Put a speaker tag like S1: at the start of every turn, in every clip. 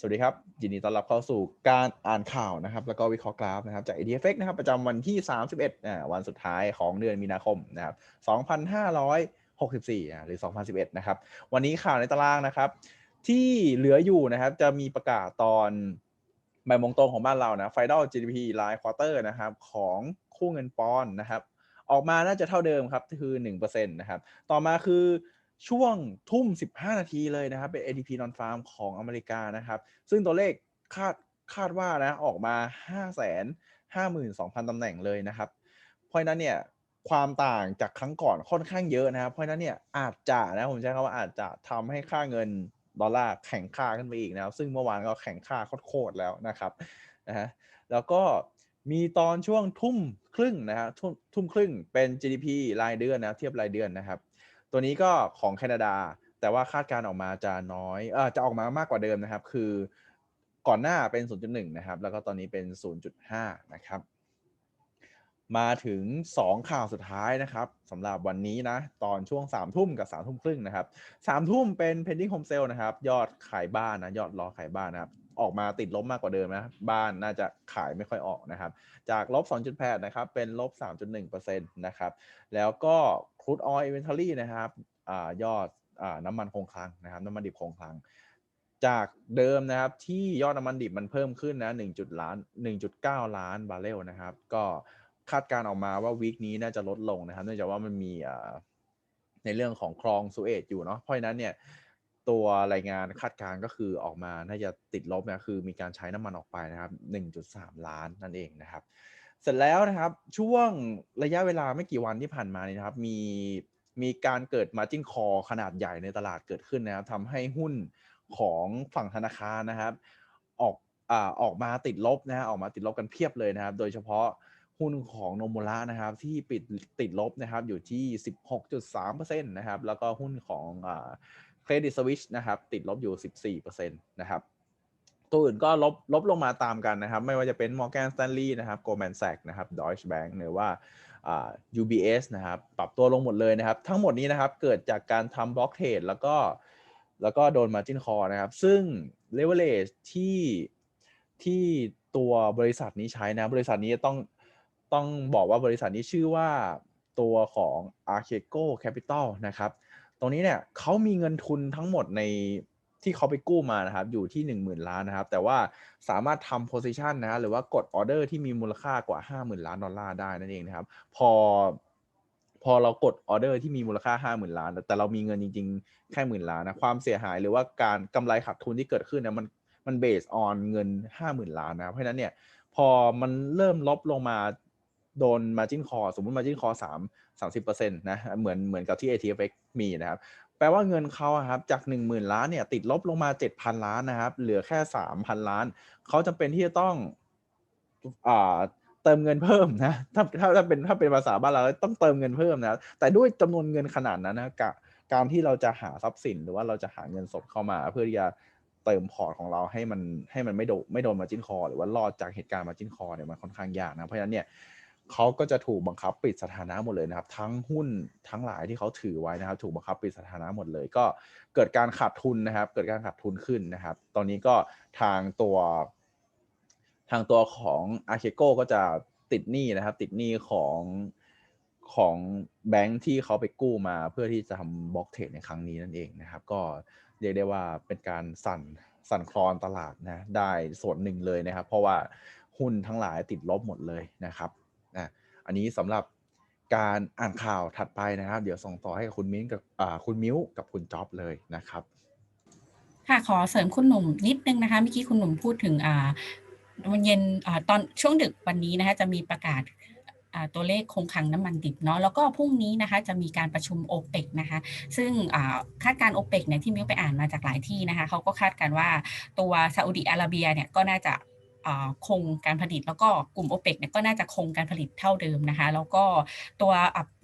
S1: สวัสดีครับ ยินดีต้อนรับเข้าสู่การอ่านข่าวนะครับ แล้วก็วิเคราะห์กราฟนะครับจาก EDFX นะครับ ประจำวันที่ 31อ่าวันสุดท้ายของเดือนมีนาคมนะครับ2564อ่าหรือ 2011 นะครับ วันนี้ข่าวในตารางนะครับ ที่เหลืออยู่นะครับ จะมีประกาศตอนบ่ายโมงตรงของบ้านเรานะ Final GDP รายควอเตอร์นะครับ ของคู่เงินปอนด์นะครับ ออกมาน่าจะเท่าเดิมครับคือ 1%นะครับ ต่อมาคือ ช่วงทุ่ม 15 นาทีเลยนะครับ เป็น ADP non farm ของอเมริกานะครับ ซึ่งตัวเลขคาดคาดว่านะออกมา 5 5 2 0 0 0ตำแหน่งเลยนะครับ เพราะนั้นเนี่ยความต่างจากครั้งก่อนค่อนข้างเยอะนะครับ เพราะนั้นเนี่ยอาจจะนะผมใช้คำว่าอาจจะทำให้ค่าเงินดอลลาร์แข็งค่าขึ้นไปอีกนะครับ ซึ่งเมื่อวานก็แข็งค่าโคตรแล้วนะครับนะฮะแล้วก็มีตอนช่วงทุ่มครึ่งนะฮะทุ่มทุ่มครึ่งเป็น GDP รายเดือนนะเทียบรายเดือนนะครับ ตัวนี้ก็ของแคนาดา แต่ว่าคาดการออกมาจะน้อยเออจะออกมามากกว่าเดิมนะครับ คือก่อนหน้าเป็น 0.1 นะครับ แล้วก็ตอนนี้เป็น 0.5 นะครับ มาถึง 2 ข่าวสุดท้ายนะครับสำหรับวันนี้นะ ตอนช่วง 3 ทุ่มกับ 3 ทุ่มครึ่งนะครับ 3 ทุ่มเป็น pending home sale นะครับ ยอดขายบ้านนะ ยอดรอขายบ้านนะครับออกมาติดลบมากกว่าเดิมนะ บ้านน่าจะขายไม่ค่อยออกนะครับ จากลบ 2.8 นะครับ เป็นลบ 3.1%นะครับ แล้วก็ crude oil inventory นะครับอยอดอน้ำมันคงคลังนะครับน้ำมันดิบคงคลัง จากเดิมนะครับที่ยอดน้ำมันดิบมันเพิ่มขึ้นนะ1จุดล้าน 1.9 ล้านบาร์เรลนะครับ ก็คาดการออกมาว่าวีคนี้น่าจะลดลงนะครับ เนื่องจากว่ามันมีในเรื่องของคลองสุเอตอยู่เนาะเพราะฉะนั้นเนี่ยตัวรายงานคาดการก็คือออกมาน่าจะติดลบนะคือมีการใช้น้ำมันออกไปนะครับ 1.3 ล้านนั่นเองนะครับ เสร็จแล้วนะครับช่วงระยะเวลาไม่กี่วันที่ผ่านมานี่นะครับ มีมีการเกิด margin call ขนาดใหญ่ในตลาดเกิดขึ้นนะครับทำให้หุ้นของฝั่งธนาคารนะครับ ออกอ่าออกมาติดลบนะฮะออกมาติดลบกันเพียบเลยนะครับ โดยเฉพาะหุ้นของโนมูระนะครับ ที่ปิดติดลบนะครับอยู่ที่ 16.3%นะครับ แล้วก็หุ้นของอ่าเครดิตสวิชนะครับ ติดลบอยู่ 14%นะครับ ตัวอื่นก็ลบลบลงมาตามกันนะครับ ไม่ว่าจะเป็น Morgan Stanley นะครับ Goldman Sachs นะครับ Deutsche Bank หรือว่า UBS นะครับปรับตัวลงหมดเลยนะครับ ทั้งหมดนี้นะครับเกิดจากการทำบล็อกเทรดแล้วก็แล้วก็โดน margin call นะครับ ซึ่ง leverage ที่ที่ตัวบริษัทนี้ใช้นะ บริษัทนี้ต้องต้องบอกว่าบริษัทนี้ชื่อว่าตัวของ Archego Capital นะครับ ตรงนี้เนี่ยเขามีเงินทุนทั้งหมดใน ที่เขาไปกู้มานะครับ อยู่ที่ 10,000 ล้านนะครับ แต่ว่าสามารถทำ position นะหรือว่ากดออเดอร์ที่มีมูลค่ากว่า 50,000 ล้านดอลลาร์ได้นั่นเองนะครับ พอ พอเรากดออเดอร์ที่มีมูลค่า 50,000 ล้าน แต่เรามีเงินจริง ๆ แค่หมื่นล้านนะความเสียหายหรือว่าการกำไรขาดทุนที่เกิดขึ้นนะมันมันเบสออนเงิน 50,000 ล้านนะเพราะฉะนั้นเนี่ยพอมันเริ่มลบลงมาโดน margin call สมมุติ margin call 3 30%นะ เหมือนเหมือนกับที่ ATFX มีนะครับ แปลว่าเงินเขาครับจาก 10,000 ล้านเนี่ยติดลบลงมา 7,000 ล้านนะครับ เหลือแค่ 3,000 ล้าน เขาจำเป็นที่จะต้องอ่าเติมเงินเพิ่มนะถ้าถ้าถ้าเป็นถ้าเป็นภาษาบ้านเราต้องเติมเงินเพิ่มนะ แต่ด้วยจำนวนเงินขนาดนั้นนะกการที่เราจะหาทรัพย์สิน หรือว่าเราจะหาเงินสดเข้ามา เพื่อที่จะเติมพอร์ตของเราให้มันให้มันไม่โดนไม่โดนมาจิ้นคอ หรือว่ารอดจากเหตุการณ์มาจิ้นคอเนี่ยมันค่อนข้างยากนะเพราะฉะนั้นเนี่ย เขาก็จะถูกบังคับปิดสถานะหมดเลยนะครับ ทั้งหุ้นทั้งหลายที่เขาถือไว้นะครับ ถูกบังคับปิดสถานะหมดเลย ก็เกิดการขาดทุนนะครับ เกิดการขาดทุนขึ้นนะครับ ตอนนี้ก็ทางตัว ทางตัวของอาเคโกก็จะติดหนี้นะครับ ติดหนี้ของของแบงค์ที่เขาไปกู้มาเพื่อที่จะทำบล็อกเทรดในครั้งนี้นั่นเองนะครับ ก็เรียกได้ว่าเป็นการสั่นสั่นคลอนตลาดนะได้ส่วนหนึ่งเลยนะครับ เพราะว่าหุ้นทั้งหลายติดลบหมดเลยนะครับ นะอันนี้สำหรับการอ่านข่าวถัดไปนะครับ เดี๋ยวส่งต่อให้กับคุณมิ้นกับคุณมิ้วกับคุณจ๊อบเลยนะครับ
S2: ค่ะขอเสริมคุณหนุ่มนิดนึงนะคะเมื่อกี้คุณหนุ่มพูดถึงอ่าวันเย็นอตอนช่วงดึกวันนี้นะคะจะมีประกาศตัวเลขคงคลังน้ำมันดิบเนาะแล้วก็พรุ่งนี้นะคะจะมีการประชุมโอเปกนะคะซึ่งคาดการโอเปกเนี่ยที่มิ้วไปอ่านมาจากหลายที่นะคะเขาก็คาดการว่าตัวซาอุดิอาระเบียเนี่ยก็น่าจะ คงการผลิต แล้วก็กลุ่มโอเปกเนี่ยก็น่าจะคงการผลิตเท่าเดิมนะคะ แล้วก็ตัว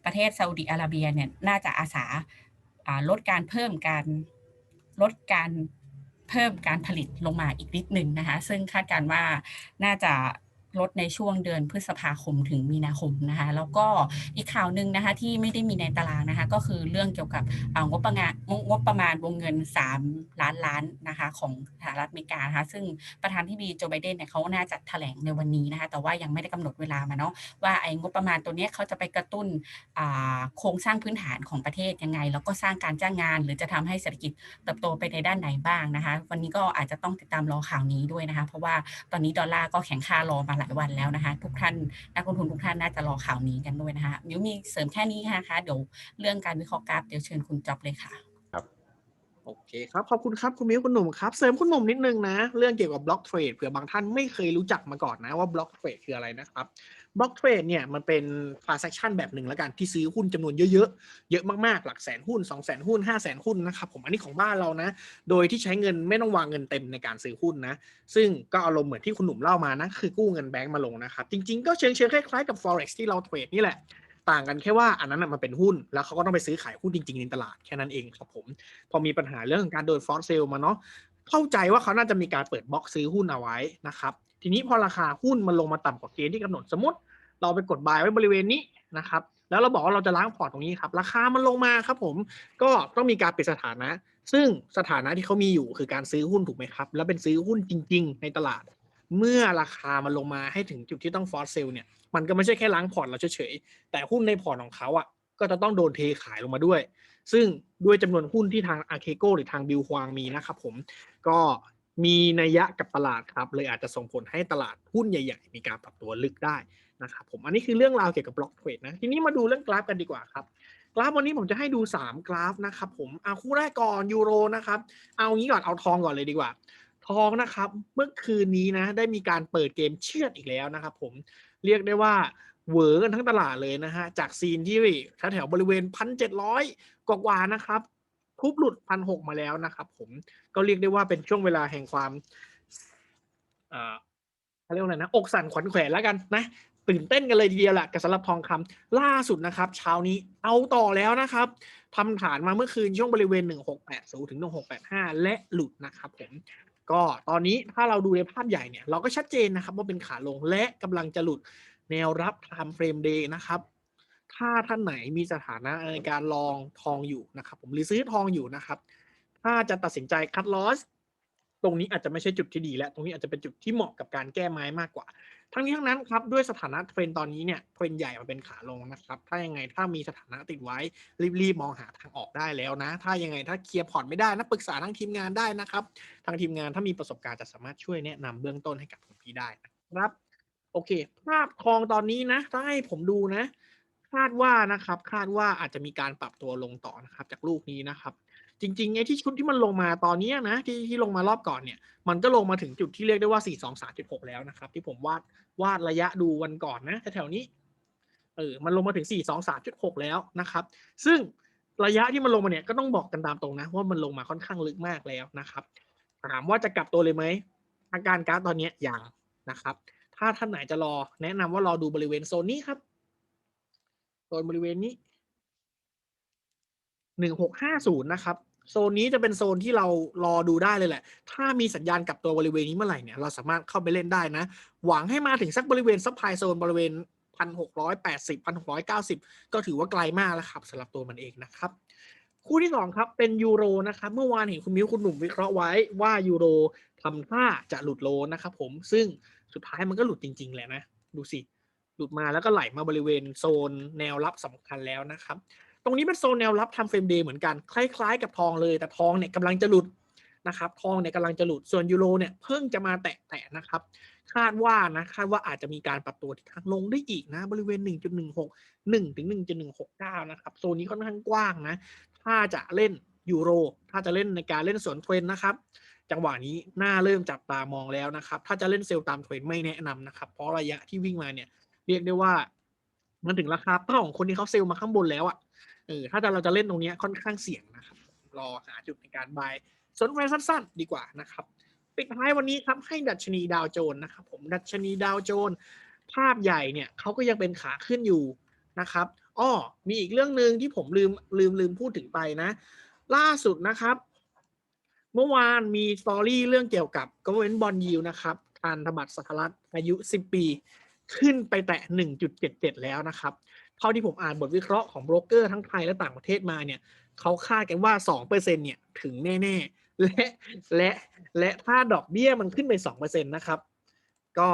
S2: ประเทศซาอุดีอาระเบียเนี่ยน่าจะอาสาลดการเพิ่มการลดการเพิ่มการผลิตลงมาอีกนิดหนึ่งนะคะ ซึ่งคาดการว่าน่าจะ ลดในช่วงเดือนพฤษภาคมถึงมีนาคมนะคะแล้วก็อีกข่าวหนึ่งนะคะที่ไม่ได้มีในตารางนะคะก็คือเรื่องเกี่ยวกับงบประมาณงบประมาณวงเงิน 3 ล้านล้านนะคะของสหรัฐอเมริกานะคะซึ่งประธานที่ดีโจไบเดนเนี่ยเขาน่าจะแถลงในวันนี้นะคะแต่ว่ายังไม่ได้กำหนดเวลามาเนาะว่าไอ้งบประมาณตัวเนี้ยเขาจะไปกระตุ้นโครงสร้างพื้นฐานของประเทศยังไง แล้วก็สร้างการจ้างงาน หรือจะทำให้เศรษฐกิจเติบโตไปในด้านไหนบ้างนะคะ วันนี้ก็อาจจะต้องติดตามรอข่าวนี้ด้วยนะคะ เพราะว่าตอนนี้ดอลลาร์ก็แข็งค่ารอมาหลายวันแล้วนะคะ ทุกท่านนักลงทุนทุกท่านน่าจะรอข่าวนี้กันด้วยนะคะมิวมีเสริมแค่นี้นะคะเดี๋ยวเรื่องการวิเคราะห์กราฟเดี๋ยวเชิญคุณจ๊อบเลยค่ะ
S3: โอเคครับ ขอบคุณครับ คุณมิ้วคุณหนุ่มครับ เสริมคุณหนุ่มนิดนึงนะ เรื่องเกี่ยวกับบล็อกเทรดเผื่อบางท่านไม่เคยรู้จักมาก่อนนะว่าบล็อกเทรดคืออะไรนะครับบล็อกเทรดเนี่ยมันเป็น transaction แบบหนึ่งแล้วกันที่ซื้อหุ้นจำนวนเยอะๆ เยอะมากๆ หลักแสนหุ้น 2 0 0แสนหุ้น 5 0 0แสนหุ้นนะครับผมอันนี้ของบ้านเรานะ โดยที่ใช้เงินไม่ต้องวางเงินเต็มในการซื้อหุ้นนะ ซึ่งก็อารมณ์เหมือนที่คุณหนุ่มเล่ามานะ คือกู้เงินแบงก์มาลงนะครับ จริงๆ ก็เชิงเชิงคล้ายๆกับ forex ที่เราเทรดนี่แหละ ต่างกันแค่ว่าอันนั้นนะมันเป็นหุ้น แล้วเขาก็ต้องไปซื้อขายหุ้นจริงๆในตลาดแค่นั้นเองครับผม พอมีปัญหาเรื่องของการโดนฟอสเซลมาเนาะเข้าใจว่าเขาน่าจะมีการเปิดบล็อกซื้อหุ้นเอาไว้นะครับทีนี้พอราคาหุ้นมันลงมาต่ำกว่าเกณฑ์ที่กำหนดสมมติ เราไปกดบายไว้บริเวณนี้นะครับแล้วเราบอกว่าเราจะล้างพอร์ตตรงนี้ครับราคามันลงมาครับผมก็ต้องมีการปิดสถานะ ซึ่งสถานะที่เขามีอยู่คือการซื้อหุ้นถูกไหมครับ แล้วเป็นซื้อหุ้นจริง ๆ ในตลาด เมื่อราคามันลงมาให้ถึงจุดที่ต้องฟอสเซลเนี่ยมันก็ไม่ใช่แค่ล้างพอร์ตเราเฉยๆแต่หุ้นในพอร์ตของเขาอะก็จะต้องโดนเทขายลงมาด้วย ซึ่งด้วยจำนวนหุ้นที่ทางอาเคโกหรือทางบิลฮวางมีนะครับผมก็มีนัยยะกับตลาดครับ เลยอาจจะส่งผลให้ตลาดหุ้นใหญ่ ๆ มีการปรับตัวลึกได้นะครับผมอันนี้คือเรื่องราวเกี่ยวกับบล็อกเทรดนะทีนี้มาดูเรื่องกราฟกันดีกว่าครับกราฟวันนี้ผมจะให้ดู 3 กราฟนะครับผมเอาคู่แรกก่อนยูโรนะครับเอางี้ก่อนเอาทองก่อนเลยดีกว่า ทองนะครับ เมื่อคืนนี้นะ ได้มีการเปิดเกมเชือดอีกแล้วนะครับผมเรียกได้ว่าเหวอกันทั้งตลาดเลยนะฮะ จากซีนที่แถวบริเวณพันเจ็ดร้อยกว่านะครับทุบหลุดพันหกมาแล้วนะครับผมก็เรียกได้ว่าเป็นช่วงเวลาแห่งความเอ่อเขาเรียกว่าอะไรนะ อกสั่นขวัญแขวนแล้วกันนะตื่นเต้นกันเลยทีเดียวแหละกับสำหรับทองคำล่าสุดนะครับ เช้านี้เอาต่อแล้วนะครับทำฐานมาเมื่อคืนช่วงบริเวณ 1680ถึง1685 และหลุดนะครับผม ก็ตอนนี้ถ้าเราดูในภาพใหญ่เนี่ยเราก็ชัดเจนนะครับว่าเป็นขาลงและกำลังจะหลุดแนวรับ time frame day นะครับ ถ้าท่านไหนมีสถานะในการลองทองอยู่นะครับ ผมหรือซื้อทองอยู่นะครับ ถ้าจะตัดสินใจคัดลอสตรงนี้อาจจะไม่ใช่จุดที่ดี และตรงนี้อาจจะเป็นจุดที่เหมาะกับการแก้ไม้มากกว่า ทั้งนี้ทั้งนั้นครับด้วยสถานะเทรนตอนนี้เนี่ยเทรนใหญ่มันเป็นขาลงนะครับ ถ้ายังไงถ้ามีสถานะติดไว้รีบๆมองหาทางออกได้แล้วนะ ถ้ายังไงถ้าเคลียร์พอร์ตไม่ได้นะปรึกษาทางทีมงานได้นะครับ ทางทีมงานถ้ามีประสบการณ์จะสามารถช่วยแนะนำเบื้องต้นให้กับคุณพี่ได้นะครับ โอเค ภาพทองตอนนี้นะถ้าให้ผมดูนะ คาดว่านะครับ คาดว่าอาจจะมีการปรับตัวลงต่อนะครับ จากลูกนี้นะครับ จริงๆไอ้ที่ชุดที่มันลงมาตอนนี้นะที่ที่ลงมารอบก่อนเนี่ย มันก็ลงมาถึงจุดที่เรียกได้ว่า 4 2 3 6 แล้วนะครับ ที่ผมวาดวาดระยะดูวันก่อนนะแถวๆนี้เออมันลงมาถึง 4 2 3 6 แล้วนะครับ ซึ่งระยะที่มันลงมาเนี่ยก็ต้องบอกกันตามตรงนะ ว่ามันลงมาค่อนข้างลึกมากแล้วนะครับ ถามว่าจะกลับตัวเลยไหมอาการการดตอนนี้ยยังนะครับ ถ้าท่านไหนจะรอแนะนำว่ารอดูบริเวณโซนนี้ครับโซนบริเวณนี้ หนึ่งหกห้าศูนย์นะครับ โซนนี้จะเป็นโซนที่เรารอดูได้เลยแหละ ถ้ามีสัญญาณกลับตัวบริเวณนี้เมื่อไหร่เนี่ย เราสามารถเข้าไปเล่นได้นะ หวังให้มาถึงสักบริเวณซัพพลายโซนบริเวณพันหกร้อยแปดสิบพันหกร้อยเก้าสิบก็ถือว่าไกลมากแล้วครับสำหรับตัวมันเองนะครับ คู่ที่สองครับเป็นยูโรนะครับ เมื่อวานเห็นคุณมิ้วคุณหนุ่มวิเคราะห์ไว้ว่ายูโรทำท่าจะหลุดโลนะครับผม ซึ่งสุดท้ายมันก็หลุดจริง ๆ แหละนะ ดูสิ หลุดมาแล้วก็ไหลมาบริเวณโซนแนวรับสำคัญแล้วนะครับ ตรงนี้เป็นโซนแนวรับทำเฟรมเดย์เหมือนกัน คล้ายๆ กับทองเลย แต่ทองเนี่ยกำลังจะหลุดนะครับ ทองเนี่ยกำลังจะหลุด ส่วนยูโรเนี่ยเพิ่งจะมาแตะๆนะครับ คาดว่านะคาดว่าอาจจะมีการปรับตัวทิศทางลงได้อีกนะ บริเวณ 1.16 1ถึง1.169 นะครับ โซนนี้ค่อนข้างกว้างนะ ถ้าจะเล่นยูโร ถ้าจะเล่นในการเล่นสวนเทรนนะครับจังหวะนี้น่าเริ่มจับตามองแล้วนะครับ ถ้าจะเล่นเซลล์ตามเทรนไม่แนะนำนะครับ เพราะระยะที่วิ่งมาเนี่ยเรียกได้ว่า มันถึงราคาเป้าของคนที่เขาเซลล์มาข้างบนแล้วอะ่ะเออถ้าเราจะเล่นตรงนี้ค่อนข้างเสี่ยงนะครับ รอหาจุดในการบายสนใจสั้นๆ ดีกว่านะครับปิดท้ายวันนี้ครับให้ดัชนีดาวโจนส์นะครับผมดัชนีดาวโจนส์ภาพใหญ่เนี่ยเขาก็ยังเป็นขาขึ้นอยู่นะครับอ้อมีอีกเรื่องหนึ่งที่ผมลืมลืมลืมพูดถึงไปนะ ล่าสุดนะครับ เมื่อวานมีสตอรี่เรื่องเกี่ยวกับ government bond yield นะครับพันธบัตรสหรัฐอายุ 10 ปี ขึ้นไปแตะ 1.77 แล้วนะครับ เท่าที่ผมอ่านบทวิเคราะห์ของโบรกเกอร์ทั้งไทยและต่างประเทศมาเนี่ยเขาคาดกันว่า 2%เนี่ยถึงแน่ๆ และและและถ้าดอกเบี้ยมันขึ้นไป 2%นะครับ ก็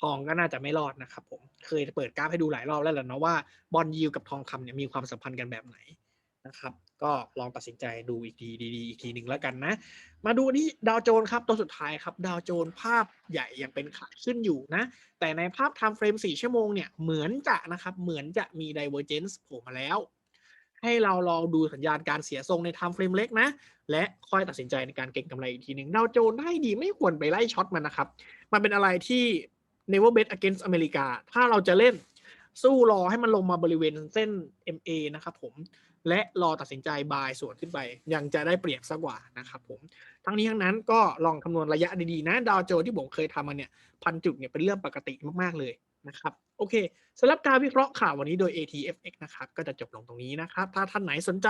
S3: ทองก็น่าจะไม่รอดนะครับผม เคยเปิดกราฟให้ดูหลายรอบแล้วแหละเนาะว่าบอลยิวกับทองคำเนี่ยมีความสัมพันธ์กันแบบไหน นะครับ ก็ลองตัดสินใจดูอีกทีดีๆอีกทีหนึ่งแล้วกันนะ มาดูที่ดาวโจนส์ครับตัวสุดท้ายครับดาวโจนส์ภาพใหญ่ยังเป็นขาขึ้นอยู่นะ แต่ในภาพ time frame 4ชั่วโมงเนี่ยเหมือนจะนะครับเหมือนจะมี divergence โผล่มาแล้ว ให้เราลองดูสัญญาณการเสียทรงใน time frame เล็กนะ และค่อยตัดสินใจในการเก็งกำไรอีกทีหนึ่งดาวโจนส์ได้ดีไม่ควรไปไล่ช็อตมันนะครับ มันเป็นอะไรที่ never bet against อเมริกาถ้าเราจะเล่นสู้รอให้มันลงมาบริเวณเส้น MA นะครับผม และรอตัดสินใจบายส่วนขึ้นไป ยังจะได้เปรียบสักกว่านะครับผม ทั้งนี้ทั้งนั้นก็ลองคำนวณระยะดีๆนะดาวโจนส์ที่ผมเคยทำมาเนี่ยพันจุดเนี่ยเป็นเรื่องปกติมากๆเลยนะครับโอเคสำหรับการวิเคราะห์ข่าววันนี้โดย ATFX นะครับก็จะจบลงตรงนี้นะครับ ถ้าท่านไหนสนใจ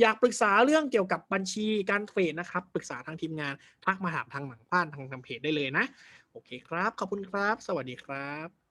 S3: อยากปรึกษาเรื่องเกี่ยวกับบัญชีการเทรดนะครับ ปรึกษาทางทีมงานทักมาถามทางหลังบ้านทางทางเพจได้เลยนะ โอเคครับ ขอบคุณครับ สวัสดีครับ